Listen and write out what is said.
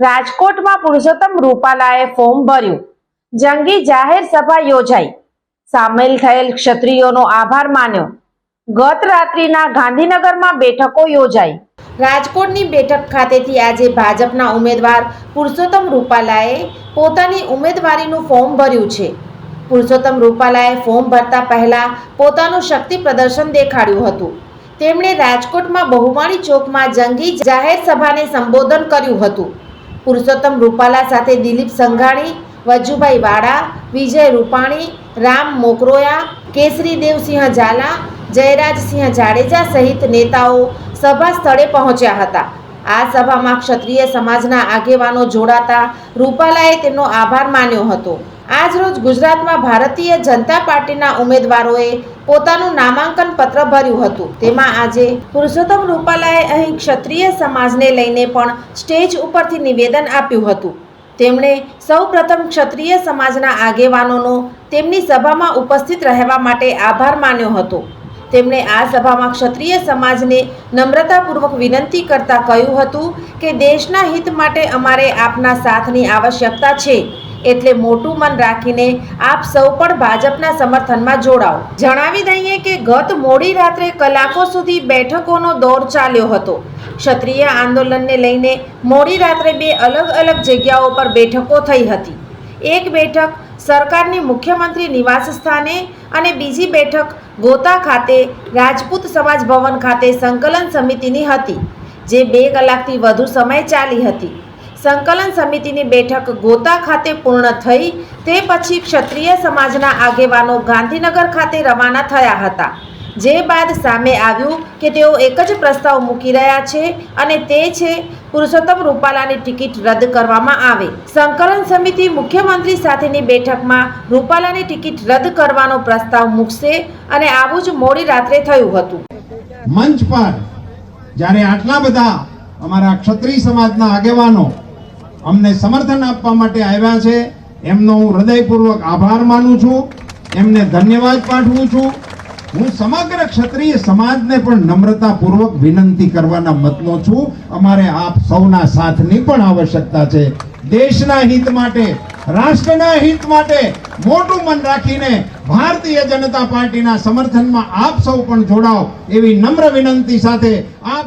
રાજકોટમાં પુરુષોત્તમ રૂપાલાએ ફોર્મ ભર્યું. જંગી જાહેર સભા યોજાઈ. સામેલ થયેલ ક્ષત્રિયોનો આભાર માન્યો. ગત રાત્રિના ગાંધીનગરમાં બેઠકો યોજાઈ. રાજકોટની બેઠક ખાતેથી આજે ભાજપના ઉમેદવાર પુરુષોત્તમ રૂપાલાએ પોતાની ઉમેદવારીનું ફોર્મ ભર્યું છે. પુરુષોત્તમ રૂપાલાએ ફોર્મ ભરતા પહેલા પોતાનું શક્તિ પ્રદર્શન દેખાડ્યું હતું. તેમણે રાજકોટમાં બહુમાળી ચોકમાં જંગી જાહેર સભાને સંબોધન કર્યું હતું. પુરુષોત્તમ રૂપાલા સાથે દિલીપ સંઘાણી, વજુભાઈ વાડા, વિજય રૂપાણી, રામ મોકરોયા, કેસરી દેવસિંહ ઝાલા, જયરાજસિંહ જાડેજા સહિત નેતાઓ સભા સ્થળે પહોંચ્યા હતા. આ સભામાં ક્ષત્રિય સમાજના આગેવાનો જોડાતા રૂપાલાએ તેમનો આભાર માન્યો હતો. આજરોજ ગુજરાતમાં ભારતીય જનતા પાર્ટીના ઉમેદવારોએ પોતાનું નામાંકન પત્ર ભર્યું હતું. તેમાં આજે પુરુષોત્તમ રૂપાલાએ અહીં ક્ષત્રિય સમાજને લઈને પણ સ્ટેજ ઉપરથી નિવેદન આપ્યું હતું. તેમણે સૌ પ્રથમ ક્ષત્રિય સમાજના આગેવાનોનો તેમની સભામાં ઉપસ્થિત રહેવા માટે આભાર માન્યો હતો. તેમણે આ સભામાં ક્ષત્રિય સમાજને નમ્રતાપૂર્વક વિનંતી કરતા કહ્યું હતું કે દેશના હિત માટે અમારે આપના સાથની આવશ્યકતા છે. એટલે મોટું મન રાખીને આપ સૌ પણ ભાજપના સમર્થનમાં જોડાઓ. જણાવી દઈએ કે ગત મોડી રાત્રે કલાકો સુધી બેઠકોનો દોર ચાલ્યો હતો. ક્ષત્રિય આંદોલનને લઈને મોડી રાત્રે બે અલગ અલગ જગ્યાઓ પર બેઠકો થઈ હતી. એક બેઠક સરકારની મુખ્યમંત્રી નિવાસ સ્થાને અને બીજી બેઠક ગોતા ખાતે રાજપૂત સમાજ ભવન ખાતે સંકલન સમિતિની હતી, જે બે કલાકથી વધુ સમય ચાલી હતી. સંકલન સમિતિની બેઠક ગોતા ખાતે પૂર્ણ થઈ, તે પછી ક્ષત્રિય સમાજના આગેવાનો ગાંધીનગર ખાતે રવાના થયા હતા. જે બાદ સામે આવ્યું કે તેઓ એક જ પ્રસ્તાવ મૂકી રહ્યા છે અને તે છે, પુરુષોત્તમ રૂપાલાની ટિકિટ રદ કરવામાં આવે. સંકલન સમિતિ મુખ્યમંત્રી સાથેની બેઠકમાં રૂપાલાની ટિકિટ રદ કરવાનો પ્રસ્તાવ મૂકશે અને આવું જ મોડી રાત્રે થયું હતું. મંચ પર જ્યારે આટલા બધા અમારા ક્ષત્રિય સમાજના આગેવાનો અમને સમર્થન આપવા માટે આવ્યા છે. એમનો હું હૃદયપૂર્વક આભાર માનું છું. એમને ધન્યવાદ પાઠવું છું. હું સમગ્ર ક્ષત્રિય સમાજને પણ નમ્રતાપૂર્વક વિનંતી કરવાના મતનો છું. અમારે આપ સૌના સાથની પણ આવશ્યકતા છે. દેશના હિત માટે, રાષ્ટ્રના હિત માટે મોટું મન રાખીને ભારતીય જનતા પાર્ટીના સમર્થનમાં આપ સૌ પણ જોડાઓ એવી નમ્ર વિનંતી સાથે આપ